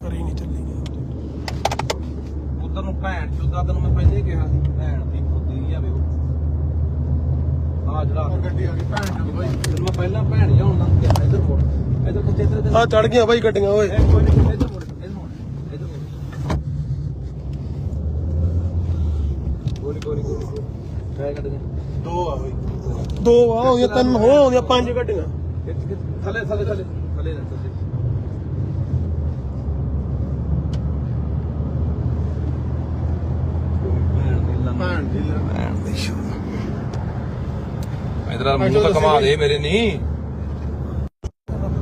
ਕਰੀ ਨਹੀਂ ਚੱਲੀ ਗਿਆ ਉਧਰ ਨੂੰ ਭੈਣ ਚੋਦਾ ਤੈਨੂੰ ਮੈਂ ਪਹਿਲੇ ਹੀ ਕਿਹਾ ਸੀ ਭੈਣ ਦੀ ਫੁੱਦੀ ਆ ਵੇ ਆ ਜਿਹੜਾ ਗੱਡੀ ਆ ਗਈ ਭੈਣ ਚੋਦ ਬਾਈ ਤੈਨੂੰ ਮੈਂ ਪਹਿਲਾਂ ਭੈਣ ਜਾਉਣ ਲੰਘ ਗਿਆ ਇੱਧਰ ਮੋੜ। ਇੱਧਰ ਕਿੱਥੇ ਇੱਧਰ ਆ ਚੜ ਗਈਆਂ ਬਾਈ ਗੱਡੀਆਂ ਓਏ। ਕੋਈ ਨਹੀਂ ਇੱਧਰ ਮੋੜ ਇੱਧਰ ਮੋੜ ਇੱਧਰ ਮੋੜ। ਕੋਈ ਕੋਈ। ਟਰਾਈ ਕੱਢ ਦੇ ਦੋ ਆ ਬਾਈ। ਦੋ ਆ ਹੋਈਆਂ ਤਿੰਨ ਹੋ ਆਉਂਦੀਆਂ ਪੰਜ ਗੱਡੀਆਂ। ਥੱਲੇ ਥੱਲੇ ਥੱਲੇ। ਥੱਲੇ ਨਾ ਥੱਲੇ। ਭੈਣ ਦੀ ਭੈਣ ਦੀ ਸ਼ੋ ਇਧਰ ਮੂੰਹ ਤਾਂ ਘਮਾ ਦੇ ਮੇਰੇ ਨਹੀਂ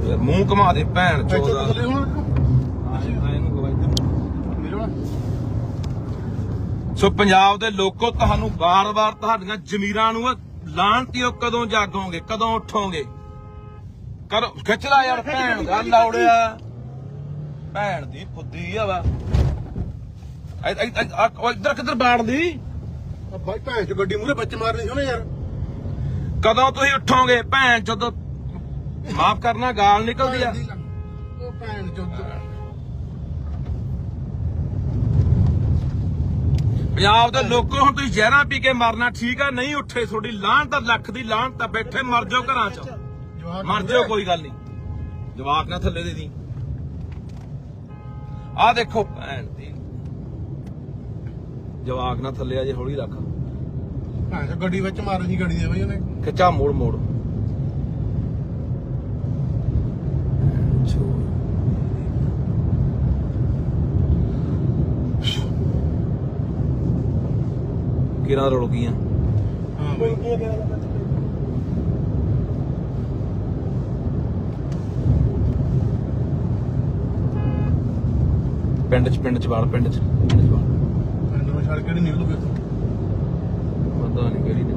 ਯਾਰ ਮੂੰਹ ਘਮਾ ਦੇ ਭੈਣ ਇੱਥੋਂ ਚੋਦਾ ਥੱਲੇ ਹੁਣ? ਇਹਨੂੰ ਗਵਾਈ ਮੇਰੇ। ਵਾਲਾ ਸੋ ਪੰਜਾਬ ਦੇ ਲੋਕੋ ਤੁਹਾਨੂੰ ਵਾਰ-ਵਾਰ ਤੁਹਾਡੀਆਂ ਜ਼ਮੀਰਾਂ ਨੂੰ ਲਾਣਤੀਓ ਕਦੋਂ ਜਾਗੋਗੇ ਕਦੋਂ ਉੱਠੋਗੇ? ਕਰੋ ਖਿੱਚ ਲੈ ਯਾਰ ਭੈਣ ਦਾ ਲੌੜਿਆ ਭੈਣ ਦੀ ਫੁੱਦੀ ਆ ਵਾ। ਇੱਧਰ ਕਿੱਧਰ ਬਾੜਦੀ ਬਾਈ ਭੈਣ ਚ ਗੱਡੀ ਮੂਰੇ ਬੱਚੇ ਮਾਰਨੇ ਸੀ ਉਹਨੇ ਯਾਰ। ਕਦੋਂ ਤੁਸੀਂ ਉੱਠੋਗੇ? ਭੈਣ ਜਦੋਂ ਮਾਫ ਕਰਨਾ ਗਾਲ ਨਿਕਲਦੀ ਆ। ਉਹ ਭੈਣ ਚੋਦ। ਪੰਜਾਬ ਦੇ ਲੋਕੋ ਹੁਣ ਤੁਸੀਂ ਜ਼ਹਿਰਾਂ ਪੀ ਕੇ ਮਰਨਾ ਠੀਕ ਆ ਨਹੀਂ ਉੱਠੇ ਤੁਹਾਡੀ ਲਾਹਣ ਤਾਂ ਲੱਖ ਦੀ ਲਾਹਣ ਤਾਂ ਬੈਠੇ ਮਰ ਜਾਓ ਘਰਾਂ 'ਚ। ਮਰ ਜਾਓ ਕੋਈ ਗੱਲ ਨਹੀਂ। ਜਵਾਕ ਨਾ ਥੱਲੇ ਦੇ ਦੀ। ਆਹ ਦੇਖੋ ਭੈਣ ਦੀ ਜਵਾਕ ਨਾ ਥੱਲੇ ਆ ਜੇ ਹੌਲੀ ਰੱਖ। ਚ ਗੱਡੀ ਵਿੱਚ ਮਾਰਨੀ ਸੀ ਗੱਡੀ ਦੇ ਬਾਈ ਉਹਨੇ। ਖਿੱਚਾ ਮੋੜ ਮੋੜ। ਕਿਰਾਂ ਰੁੜ ਗਈਆਂ। ਹਾਂ ਬਾਈ। ਪਿੰਡ ਚ ਪਿੰਡ ਚ ਵਾਲ ਪਿੰਡ ਚ। ਪਿੰਡ ਚ ਵਾਲ ਪਿੰਡ ਨੂੰ ਛੱਡ ਕੇ ਨਹੀਂ ਨਿਕਲੂਗੇ ਇੱਥੋਂ? ਪਤਾ ਨਹੀਂ ਕਿਹੜੀ ਨੇ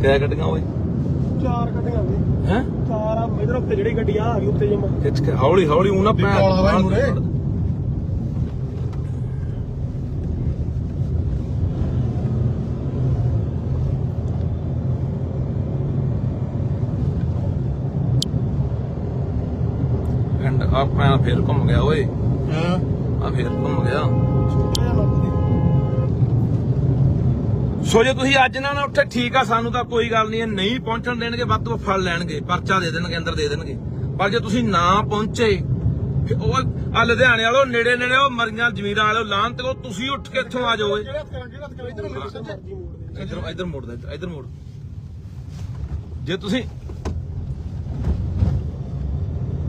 ਕਿਆ ਕੱਟੀਆਂ ਓਏ? ਚਾਰ ਗੱਡੀਆਂ ਵੀ ਹੈ? ਚਾਰ ਆ ਇਧਰ ਉੱਤੇ ਜਿਹੜੀ ਗੱਡੀ ਆ ਆ ਗਈ ਉੱਤੇ ਜਮਾ। ਖਿੱਚ ਕੇ ਹੌਲੀ ਹੌਲੀ ਉਹ ਨਾ ਦੀ ਕੋਲ ਆ ਬਾਈ ਮੂਹਰੇ। ਪਿੰਡ ਆ ਫੇਰ ਘੁੰਮ ਗਿਆ ਓਏ। ਹਾਂ? ਆ ਫੇਰ ਘੁੰਮ ਗਿਆ। ਸੋ ਜੇ ਤੁਸੀਂ ਅੱਜ ਨਾ ਨਾ ਉੱਠੇ ਠੀਕ ਆ ਸਾਨੂੰ ਤਾਂ ਕੋਈ ਗੱਲ ਨਹੀਂ ਇਹ ਨਹੀਂ ਪਹੁੰਚਣ ਦੇਣਗੇ ਵੱਧ ਤੋਂ ਫੜ ਲੈਣਗੇ। ਪਰਚਾ ਦੇ ਦੇਣਗੇ ਅੰਦਰ ਦੇ ਦੇਣਗੇ। ਪਰ ਜੇ ਤੁਸੀਂ ਨਾ ਪਹੁੰਚੇ ਉਹ ਆ ਲੁਧਿਆਣੇ ਵਾਲੋ ਨੇੜੇ ਨੇੜੇ ਉਹ ਮਰੀਆਂ ਜ਼ਮੀਰਾਂ ਵਾਲੋ ਲਾਂ ਤੇ ਉਹ ਤੁਸੀਂ ਉੱਠ ਕੇ ਇੱਥੋਂ ਆ ਜਾਓ ਇੱਧਰ ਇੱਧਰ ਮੋੜ ਦੇ ਇੱਧਰ ਮੋੜ। ਜੇ ਤੁਸੀਂ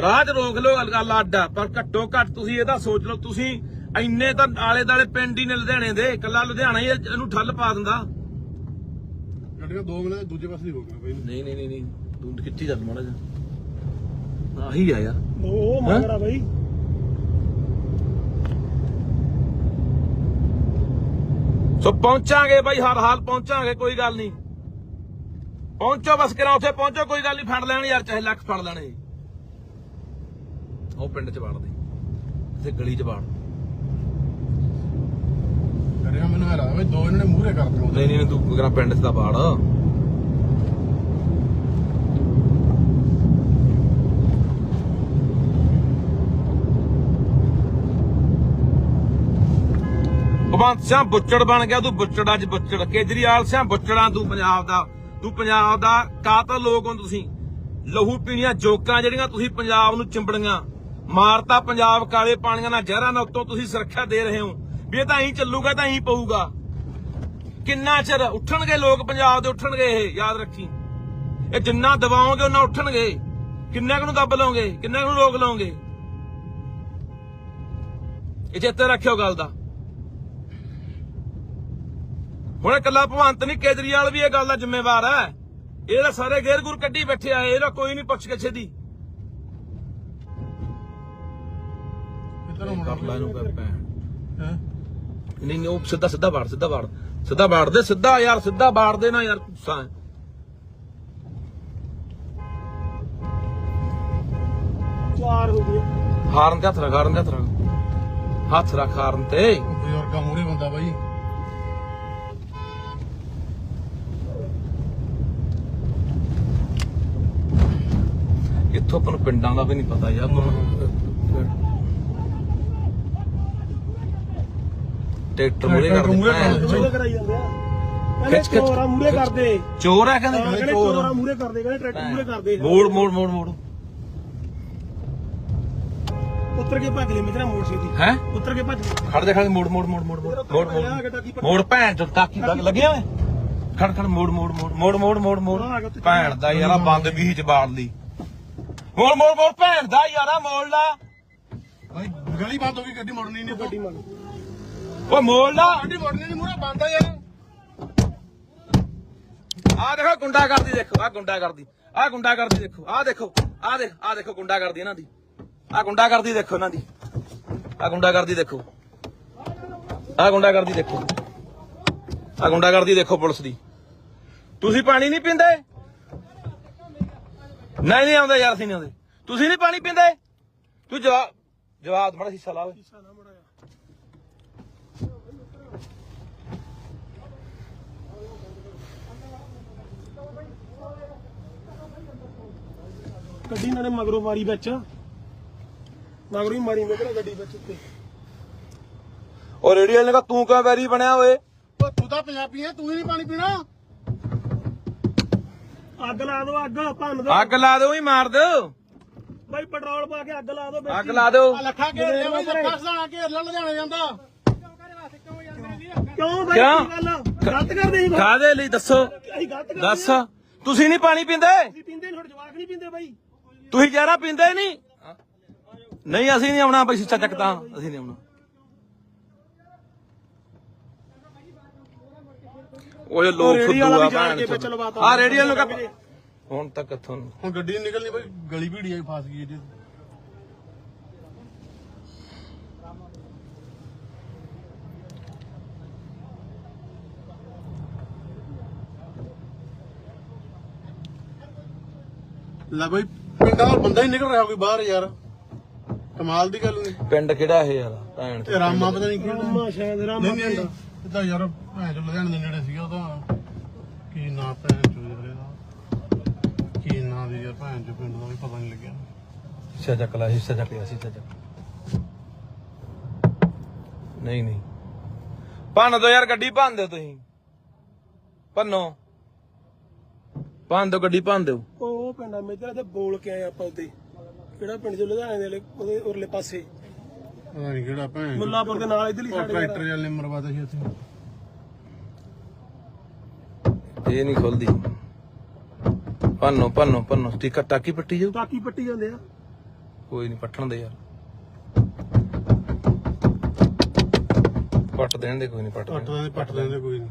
ਰਾਹ 'ਚ ਰੋਕ ਲਓ ਗੱਲ- ਅੱਡ ਪਰ ਘੱਟੋ ਘੱਟ ਤੁਸੀਂ ਇਹਦਾ ਸੋਚ ਲਓ ਤੁਸੀਂ ਇੰਨੇ ਤਾਂ ਆਲੇ ਦਾਲੇ ਪਿੰਡ ਹੀ ਨੇ ਲੁਧਿਆਣੇ ਦੇ ਇਕੱਲਾ ਲੁਧਿਆਣਾ ਹੀ ਇਹਨੂੰ ਠੱਲ ਪਾ ਦਿੰਦਾ। ਗੱਡੀਆਂ ਦੋ ਮਿੰਟ ਦੂਜੇ ਪਾਸੇ ਦੀ ਹੋ ਗਿਆ ਬਾਈ। ਨਹੀਂ ਨਹੀਂ ਨਹੀਂ ਨਹੀਂ ਤੂੰ ਕਿੱਥੇ ਚੱਲ ਮਾੜਾ ਜਾ ਆਹੀ ਆ ਯਾਰ। ਉਹ ਮਗਰਾ ਬਾਈ। ਸੋ ਪਹੁੰਚਾਂਗੇ ਬਾਈ ਹਰ ਹਾਲ ਪਹੁੰਚਾਂਗੇ ਕੋਈ ਗੱਲ ਨਹੀਂ। ਪਹੁੰਚੋ ਬਸ ਕਰਾ ਉੱਥੇ ਪਹੁੰਚੋ ਕੋਈ ਗੱਲ ਨਹੀਂ ਫੜ ਲੈਣ ਯਾਰ ਚਾਹੇ ਲੱਖ ਫੜ ਲੈਣੇ। ਉਹ ਪਿੰਡ ਚ ਵੜ ਦੇ ਇਥੇ ਗਲੀ ਚ ਵੜ ਗੱਡੀਆਂ ਮੈਨੂੰ ਹੈਰਾ ਬਈ ਦੋ ਇਹਨਾਂ ਨੇ ਮੂਹਰੇ ਕਰ ਦਿੱਤੇ ਨਹੀਂ ਨਹੀਂ ਤੂੰ ਕਰਾ ਪਿੰਡ ਚ ਤਾਂ ਵੜ ਭਗਵੰਤ ਸਿੰਘ ਬੁੱਚੜ ਬਣ ਗਿਆ ਤੂੰ ਬੁੱਚੜ ਅੱਜ ਬੁੱਚੜ। ਕੇਜਰੀਵਾਲ ਸਿੰਘ ਬੁੱਚੜਾਂ ਤੂੰ ਪੰਜਾਬ ਦਾ ਤੂੰ ਪੰਜਾਬ ਦਾ ਕਾਤਲ ਲੋਕ ਹੋ ਤੁਸੀਂ। ਲਹੂ ਪੀਣੀਆਂ ਜੋਕਾਂ ਜਿਹੜੀਆਂ ਤੁਸੀਂ ਪੰਜਾਬ ਨੂੰ ਚਿੰਬੜੀਆਂ। ਮਾਰਤਾ ਪੰਜਾਬ ਕਾਲੇ ਪਾਣੀਆਂ ਨਾਲ ਜ਼ਹਿਰਾਂ ਨਾਲ ਉੱਤੋਂ ਤੁਸੀਂ ਸੁਰੱਖਿਆ ਦੇ ਰਹੇ ਹੋ। ਵੀ ਇਹ ਤਾਂ ਐਂ ਚੱਲੂਗਾ ਤਾਂ ਐਂ ਪਊਗਾ। ਕਿੰਨਾ ਚਿਰ ਉੱਠਣਗੇ ਲੋਕ ਪੰਜਾਬ ਦੇ, ਉੱਠਣਗੇ ਇਹ, ਯਾਦ ਰੱਖੀ। ਇਹ ਜਿੰਨਾ ਦਬਾਓਗੇ ਉਹਨਾਂ ਉੱਠਣਗੇ। ਕਿੰਨਾ ਕੁ ਨੂੰ ਦੱਬ ਲਓਗੇ, ਕਿੰਨਾ ਕੁ ਨੂੰ ਰੋਕ ਲਓਗੇ? ਇਹ ਚੇਤੇ ਰੱਖਿਓ ਗੱਲ ਦਾ। ਹੁਣ ਇਕੱਲਾ ਭਵੰਤ ਨਹੀਂ ਕੇਜਰੀਵਾਲ ਵੀ ਇਹ ਗੱਲ ਦਾ ਜ਼ਿੰਮੇਵਾਰ ਹੈ। ਇਹਦਾ ਸਾਰੇ ਗੇਰ ਗੁਰ ਕੱਢੀ ਬੈਠੇ ਆ ਇਹਦਾ ਕੋਈ ਨਹੀਂ ਪੁੱਛ ਕਿਛੇ ਦੀ ਇਹਨੂੰ ਭੈਣ। ਹੈ? ਨਹੀਂ ਨਹੀਂ ਉਹ ਸਿੱਧਾ ਸਿੱਧਾ ਬਾੜ ਸਿੱਧਾ ਬਾੜ ਸਿੱਧਾ ਬਾੜ ਦੇ ਸਿੱਧਾ ਯਾਰ ਸਿੱਧਾ ਬਾੜ ਦੇ ਨਾ ਯਾਰ ਗੁੱਸਾ ਚਾਰ ਹੋ ਗਏ। ਹਾਰਨ ਤੇ ਹੱਥ ਰੱਖ ਹਾਰਨ ਤੇ ਹੱਥ ਰੱਖ। ਹੱਥ ਰੱਖ ਹਾਰਨ ਤੇ। ਬਜ਼ੁਰਗਾ ਮੂਰੇ ਬੰਦਾ ਬਾਈ। ਇੱਥੋਂ ਆਪਾਂ ਨੂੰ ਪਿੰਡਾਂ ਦਾ ਵੀ ਨਹੀਂ ਪਤਾ ਯਾਰ। ਟਰੈਕਟਰ ਮੂਰੇ ਕਰ ਦਿੱਤਾ ਆ ਕਹਿੰਦੇ ਚੋਰ ਆ ਮੂਰੇ ਕਰਦੇ ਕਹਿੰਦੇ ਟਰੈਕਟਰ ਮੂਰੇ ਕਰਦੇ ਮੋੜ ਮੋੜ ਮੋੜ ਮੋੜ ਉੱਤਰ ਕੇ ਭੱਜ ਲੈ ਮੇਰਾ ਮੋੜ ਸੀ ਹੈ ਉੱਤਰ ਕੇ ਭੱਜ ਖੜ ਜਾ ਮੋੜ ਮੋੜ ਮੋੜ ਮੋੜ ਮੋੜ ਮੋੜ ਮੋੜ ਭੈਣ ਚੋ ਤਾਕੀ ਲੱਗਿਆ ਓਏ ਖੜ ਖੜ ਮੋੜ ਮੋੜ ਮੋੜ ਮੋੜ ਮੋੜ ਮੋੜ ਮੋੜ ਭੈਣ ਦਾ ਯਾਰਾ ਬੰਦ ਵੀ ਚ ਬਾੜ ਲਈ ਮੋੜ ਮੋੜ ਮੋੜ ਭੈਣ ਦਾ ਯਾਰਾ ਮੋੜ ਲਾ ਭਾਈ ਗਲੀ ਬੰਦ ਹੋ ਗੱਡੀ ਮੋੜਨੀ ਨਹੀਂ ਗੱਡੀ ਮੋੜ ਓਏ ਮੋੜ ਲਾ। ਗੱਡੀ ਮੁੜਨੀ ਨਹੀਂ ਮੂਰੇ ਬੰਦ ਆ ਯਾਰ। ਆ ਦੇਖੋ ਗੁੰਡਾ ਕਰਦੀ ਦੇਖੋ ਆ ਗੁੰਡਾ ਕਰਦੀ ਆ ਗੁੰਡਾ ਕਰਦੀ ਦੇਖੋ ਆ ਦੇਖੋ ਆ ਦੇਖ ਆ ਦੇਖੋ ਗੁੰਡਾ ਕਰਦੀ ਇਹਨਾਂ ਦੀ। ਆ ਗੁੰਡਾ ਕਰਦੀ ਦੇਖੋ ਇਹਨਾਂ ਦੀ। ਆ ਗੁੰਡਾ ਕਰਦੀ ਦੇਖੋ। ਆ ਗੁੰਡਾ ਕਰਦੀ ਦੇਖੋ। ਆ ਗੁੰਡਾ ਕਰਦੀ ਦੇਖੋ ਪੁਲਿਸ ਦੀ। ਤੁਸੀਂ ਪਾਣੀ ਨਹੀਂ ਪੀਂਦੇ? ਨਹੀਂ ਨਹੀਂ ਆਉਂਦੇ ਯਾਰ, ਅਸੀਂ ਨਹੀਂ ਆਉਂਦੇ। ਤੁਸੀਂ ਨਹੀਂ ਪਾਣੀ ਪੀਂਦੇ? ਤੂੰ ਜਵਾਬ ਜਵਾਬ ਬੜਾ ਹਿੱਸਾ ਲਾ ਗੱਡੀ ਇਹਨਾਂ ਨੇ ਮਗਰੋਂ ਮਾਰੀ ਵਿੱਚ। ਮਗਰੋਂ ਹੀ ਮਾਰੀ ਮੇਰਾ ਗੱਡੀ ਵਿੱਚ ਉੱਤੇ। ਉਹ ਰੇਡੀਓ ਨੇ ਕਹਾ ਤੂੰ ਕਿਉਂ ਵੈਰੀ ਬਣਿਆ ਓਏ? ਓ ਤੂੰ ਤਾਂ ਪੰਜਾਬੀ ਹੈ ਤੂੰ ਹੀ ਨਹੀਂ ਪਾਣੀ ਪੀਣਾ। ਅੱਗ ਲਾ ਦਿਓ ਅੱਗ ਭੰਨ ਦਿਓ। ਅੱਗ ਲਾ ਦਿਓ ਹੀ ਮਾਰ ਦਿਓ। ਬਾਈ ਪੈਟਰੋਲ ਪਾ ਕੇ ਅੱਗ ਲਾ ਦਿਓ ਵਿੱਚ ਅੱਗ ਲਾ ਦਿਓ। ਆ ਲੱਖਾ ਘੇਰ ਲਿਆ ਬਾਈ ਲੱਖਾ ਸਦਾਣਾ ਘੇਰ ਲੈ ਲੁਧਿਆਣੇ ਜਾਂਦਾ। ਕਿਉਂ ਬਾਈ? ਕਿਉਂ? ਕੀ ਗੱਲ ਆ? ਗਲਤ ਕਰਦੇ ਸੀ ਕਾਦੇ ਲਈ? ਦੱਸੋ। ਅਸੀਂ ਗਲਤ ਕਰਦੇ ਦੱਸ। ਤੁਸੀਂ ਨਹੀਂ ਪਾਣੀ ਪੀਂਦੇ? ਅਸੀਂ ਪੀਂਦੇ ਨੀ, ਤੁਹਾਡੇ ਜਵਾਕ ਨਹੀਂ ਪੀਂਦੇ ਬਾਈ। ਤੁਸੀਂ ਜ਼ਹਿਰਾ ਪੀਂਦੇ ਨਹੀਂ ਨਹੀਂ ਅਸੀਂ ਨਹੀਂ ਆਉਣਾ ਬਈ ਸਿੱਚਾ ਚੱਕਦਾ ਅਸੀਂ ਨਹੀਂ ਆਉਣਾ ਓਏ ਲੋਕ ਫੁੱਦੂ ਆ ਭੈਣ। ਆ ਰੇਡੀਅਲ ਨੂੰ ਕਹ ਹੁਣ ਤੱਕ ਕਿੱਥੋਂ ਨੂੰ? ਹੁਣ ਗੱਡੀ ਨੀ ਨਿਕਲਣੀ ਬਾਈ ਗਲੀ ਭੀੜੀ ਆਈ ਫਸ ਗਈ ਇਹਦੇ ਲੈ ਬਾਈ ਪਿੰਡਾਂ ਦਾ ਬੰਦਾ ਹੀ ਨਿਕਲ ਰਿਹਾ ਕੋਈ ਬਾਹਰ ਯਾਰ। ਕਮਾਲ ਦੀ ਗੱਲ ਨਹੀਂ। ਪਿੰਡ ਕਿਹੜਾ ਇਹ ਯਾਰ ਭੈਣ ਤੇ ਰਾਮਾ ਪਤਾ ਨਹੀਂ ਕਿਹੜਾ ਰਾਮਾ ਸ਼ਾਇਦ ਰਾਮਾ ਨਹੀਂ ਨਹੀਂ ਇਹ ਤਾਂ ਯਾਰ ਭੈਣ ਚੋ ਲੁਧਿਆਣੇ ਦੇ ਨੇੜੇ ਸੀਗਾ ਉਹਦਾ ਕੀ ਨਾਂ ਭੈਣ ਚੋ ਜਿਹੜੇ ਦਾ ਕੀ ਨਾਂ ਦੀ ਯਾਰ ਭੈਣ ਚੋ ਪਿੰਡ ਦਾ ਵੀ ਪਤਾ ਨਹੀਂ ਲੱਗਿਆ। ਹਿੱਸਾ ਚੱਕ ਲੈ ਹਿੱਸਾ ਚੱਕ ਲਿਆ ਹਿੱਸਾ ਚੱਕ। ਨਹੀਂ ਨਹੀਂ। ਭੰਨ ਦੋ ਯਾਰ ਗੱਡੀ ਭੰਨ ਦਿਓ ਤੁਸੀਂ। ਭੰਨੋ। ਭੰਨ ਦਿਓ ਗੱਡੀ ਭੰਨ ਦਿਓ ਉਹ। ਪਿੰਡ ਆ ਮੇਜਰ ਤੇ ਬੋਲ ਕੇ ਆਏ ਆਪਾਂ ਉੱਤੇ। ਕਿਹੜਾ ਪਿੰਡ ਜੋ ਲੁਧਿਆਣੇ ਦੇ ਵਾਲੇ- ਉਹਦੇ ਉਰਲੇ ਪਾਸੇ। ਪਤਾ ਨਹੀਂ ਕਿਹੜਾ ਭੈਣ। ਮੁੱਲਾਪੁਰ ਦੇ ਨਾਲ ਇਧਰਲੀ ਉਹ ਸਾਡੇ ਟਰੈਕਟਰ ਵਾਲੇ ਮਰਵਾਦਾ ਸੀ ਉੱਥੇ। ਇਹ ਨਹੀਂ ਖੁੱਲਦੀ। ਭੰਨੋ ਭੰਨੋ ਭੰਨੋ ਟਿਕਟ ਟਾਕੀ ਪੱਟੀ ਜਾਓ ਟਾਕੀ ਪੱਟੀ ਜਾਂਦੇ ਆ। ਕੋਈ ਨਹੀਂ ਪੱਟਣ ਦੇ ਯਾਰ। ਪੱਟ ਦੇਣ ਦੇ ਕੋਈ ਨਹੀਂ ਪੱਟ ਪੱਟ ਦੇਣ ਪੱਟ ਲੈਂਦੇ ਕੋਈ ਨਹੀਂ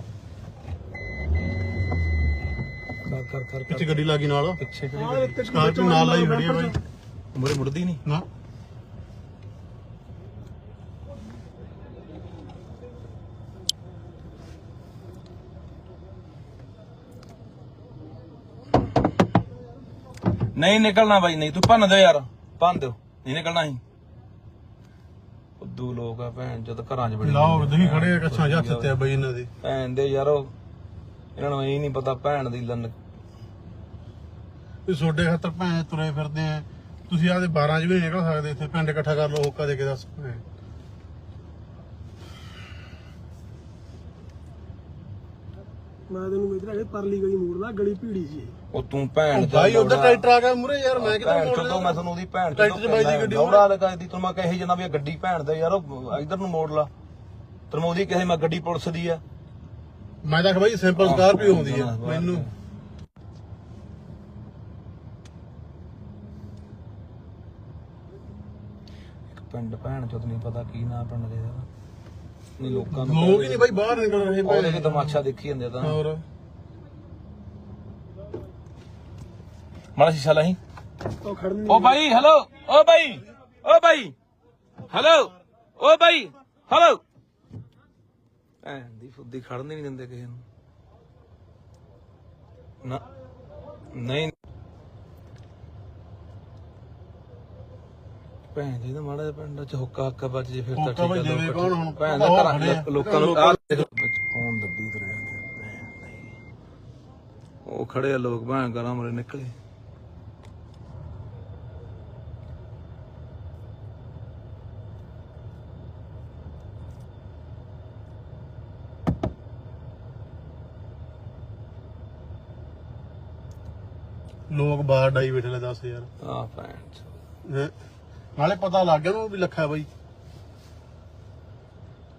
ਕਰ ਕਰ ਕਰ ਪਿੱਛੇ ਗੱਡੀ ਲੱਗੀ ਨਾਲ। ਪਿੱਛੇ ਸਕਾਰਪੀਓ ਨਾਲ ਲਾਈ ਖੜੀ ਆ ਬਾਈ। ਮੁਰੇ ਮੁੜਦੀ ਨਹੀਂ। ਨਾ। ਨਹੀਂ ਨਿਕਲਣਾ ਬਾਈ ਨਹੀਂ ਤੂੰ ਭੰਨ ਦਿਓ ਯਾਰ ਭੰਨ ਦਿਓ। ਨਹੀਂ ਨਿਕਲਣਾ ਸੀ ਉਦੋਂ ਲੋਕ ਆ ਭੈਣ ਜਦ ਘਰਾਂ 'ਚ ਬੜੇ ਲਾਓ ਦੇਖੀ ਖੜੇ ਆ ਕੱਛਾਂ ਹੱਥ ਤੇ ਆ ਬਈ ਇਹਨਾਂ ਦੇ। ਭੈਣ ਦੇ ਯਾਰੋ ਇਹਨਾਂ ਨੂੰ ਇਹ ਨਹੀਂ ਪਤਾ ਭੈਣ ਦੀ ਲੰਨ ਵੀ ਛੋਡੇ ਖਾਤਰ ਭੈਣ ਤੁਰੇ ਫਿਰਦੇ ਆ। ਤੁਸੀਂ ਆਦੇ 12 ਚ ਵੀ ਨਹੀਂ ਨਿਕਲ ਸਕਦੇ ਇੱਥੇ ਪਿੰਡ ਇਕੱਠਾ ਕਰ ਲਓ ਹੋਕਾ ਦੇ ਕੇ ਦੱਸ ਭੈਣ। ਮੈਂ ਤੈਨੂੰ ਇਧਰ ਅਗੇ ਪਰਲੀ ਗਲੀ ਮੋੜਦਾ ਗਲੀ ਭੀੜੀ ਸੀ ਉਹ ਤੂੰ ਭੈਣ ਉਹ ਭਾਈ ਉਧਰ ਟਰੈਕਟਰ ਆ ਗਿਆ ਮੂਰੇ ਯਾਰ ਮੈਂ ਕਿਤੇ ਭੈਣ ਮੋੜ ਚੋਦੋ ਮੈਂ ਤੁਹਾਨੂੰ ਉਹਦੀ ਭੈਣ ਟਰੈਕਟਰ 'ਚ ਬਾਈ ਦੀ ਗੱਡੀ ਦੌੜਾ ਲਗਾ ਦੀ ਤੈਨੂੰ ਮੈਂ ਕਹੇ ਜਨਾ ਵੀ ਇਹ ਗੱਡੀ ਭੈਣ ਦੇ ਯਾਰ ਉਹ ਇਧਰ ਨੂੰ ਮੋੜ ਲਾ। ਤੈਨੂੰ ਮੈਂ ਉਹਦੀ ਕਹੇ ਮੈਂ ਗੱਡੀ ਪੁਲਿਸ ਦੀ ਆ। ਮੈਂ ਤਾਂ ਕਿਹਾ ਬਾਈ ਸਿੰਪਲ ਸਕਾਰਪੀਓ ਹੁੰਦੀ ਆ ਮੈਨੂੰ। ਪਿੰਡ ਭੈਣ ਚੋਦ ਨਹੀਂ ਪਤਾ ਕੀ ਨਾਂ ਪਿੰਡ ਦੇ ਦਾ ਨਹੀਂ ਲੋਕਾਂ ਨੂੰ ਲੋਕ ਹੀ ਨਹੀਂ ਬਾਈ ਬਾਹਰ ਨਿਕਲ ਰਹੇ ਉਹਦੇ ਭੈਣ ਵੀ ਤਮਾਸ਼ਾ ਦੇਖੀ ਜਾਂਦੇ ਤਾਂ। ਹੋਰ। ਮਾੜਾ ਸ਼ੀਸ਼ਾ ਲਾਹੀਂ ਉਹ ਖੜਨ ਓ ਬਾਈ ਹੈਲੋ ਓ ਬਾਈ ਓ ਬਾਈ ਹੈਲੋ ਓ ਬਾਈ ਹੈਲੋ ਭੈਣ ਦੀ ਫੁੱਦੀ ਖੜਨ ਨਹੀਂ ਦਿੰਦੇ ਕਿਸੇ ਨੂੰ। ਨਾ ਨਹੀਂ। ਭੈਣ ਜੀ ਦਾ ਮਾੜਾ ਜਿਹਾ ਪਿੰਡ ਚ ਹੁੱਕਾ ਹੱਕਾ ਵੱਜ ਜੇ ਫਿਰ ਤਾਂ ਠੀਕ ਆ, ਜਾਵੇ, ਲੋਕ ਕੌਣ ਹੁਣ? ਭੈਣ ਦਾ ਘਰਾਂ ਆ। ਲੋਕਾਂ ਨੂੰ ਆਹ ਦੇਖ ਫੋਨ ਦੱਬੀ ਤੁਰ ਜਾਂਦੇ ਆ, ਭੈਣ ਦੀ। ਉਹ ਖੜੇ ਆ ਲੋਕ ਭੈਣ ਗਰਾਂ ਮਰੇ ਨਿਕਲੇ ਲੋਕ ਬਾਹਰ ਡਾਈ ਬੈਠੇ ਲੈ ਦੱਸ ਯਾਰ ਆ ਭੈਣ ਚੋ। ਹੈਂ। ਨਾਲੇ ਪਤਾ ਲੱਗ ਗਿਆ ਉਹਨੂੰ ਵੀ ਲੱਖਾ ਬਾਈ।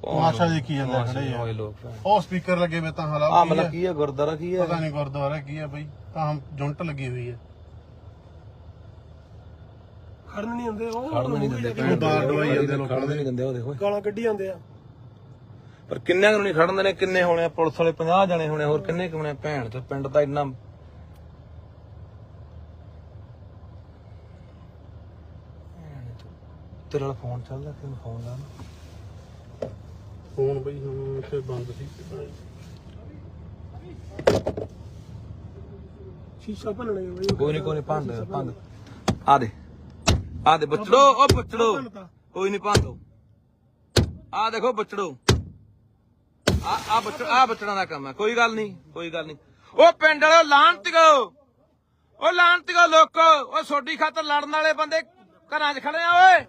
ਤਮਾਸ਼ਾ ਦੇਖੀ ਜਾਂਦੇ ਆ ਖੜੇ ਯਾਰ। ਹੋਏ ਲੋਕ ਭੈਣ ਉਹ ਸਪੀਕਰ ਲੱਗੇ ਵੇ ਤਾਂ ਆ ਹਾਲਾ ਮਤਲਬ ਕੀ ਹੈ ਗੁਰਦਾਰਾ ਕੀ ਹੈ ਪਤਾ ਨਹੀਂ ਗੁਰਦੁਆਰਾ ਕੀ ਆ ਬਾਈ। ਤਾਂ ਹਮ ਜੁੰਟ ਲੱਗੀ ਹੋਈ ਹੈ ਖੜਨ ਨਹੀਂ ਆਉਂਦੇ ਉਹ। ਖੜਨ ਨਹੀਂ ਦਿੰਦੇ ਉਹ ਬਾਹਰ ਦਵਾਈ ਜਾਂਦੇ ਲੋਕਾਂ ਖੜਨ ਨਹੀਂ ਦਿੰਦੇ ਉਹ ਦੇਖੋ। ਗਾਲਾਂ ਕੱਢੀ ਜਾਂਦੇ ਆ। ਪਰ ਕਿੰਨਿਆਂ ਨੂੰ ਨਹੀਂ ਖੜਨ ਦਿੰਦੇ ਕਿੰਨੇ ਹੋਣੇ ਆ? ਪੁਲਿਸ ਵਾਲੇ 50 ਜਣੇ ਹੋਣੇ ਆ, ਹੋਰ ਕਿੰਨੇ ਕੁ ਹੋਣੇ ਆ? ਭੈਣ ਤੇ ਪਿੰਡ ਦਾ ਇੰਨਾ ਭੈਣ ਚੋ। ਤੇਰੇ ਵਾਲਾ ਫੋਨ ਚੱਲਦਾ ਕਿਉਂ ਫੋਨ ਲਾ ਫੋਨ ਬਈ ਹੁਣ ਤੇ ਬੰਦ ਸੀ। ਸ਼ੀਸ਼ਾ ਭੰਨਣੇ ਬਈ। ਕੋਈ ਨਹੀਂ ਕੋਈ ਨਹੀਂ ਭੰਦ ਭੰਦ ਆ ਦੇ। ਆ ਦੇ ਬੱਚੜੋ ਉਹ ਬੱਚੜੋ। ਕੋਈ ਨਹੀਂ ਭੰਦੋ ਆ ਦੇਖੋ ਬੱਚੜੋ। ਆ ਆ ਬੱਚੜ ਆ ਬੱਚੜਾਂ ਦਾ ਕੰਮ ਹੈ ਕੋਈ ਗੱਲ ਨਹੀਂ ਕੋਈ ਗੱਲ ਨਹੀਂ ਉਹ ਪਿੰਡ ਵਾਲੋ ਲਾਂਤੀਓ ਉਹ ਲਾਂਤੀਓ ਲੋਕੋ। ਉਹ ਸੋਡੀ ਖਾਤਰ ਲੜਨ ਵਾਲੇ ਬੰਦੇ ਘਰਾਂ 'ਚ ਖੜੇ ਆ ਓਏ।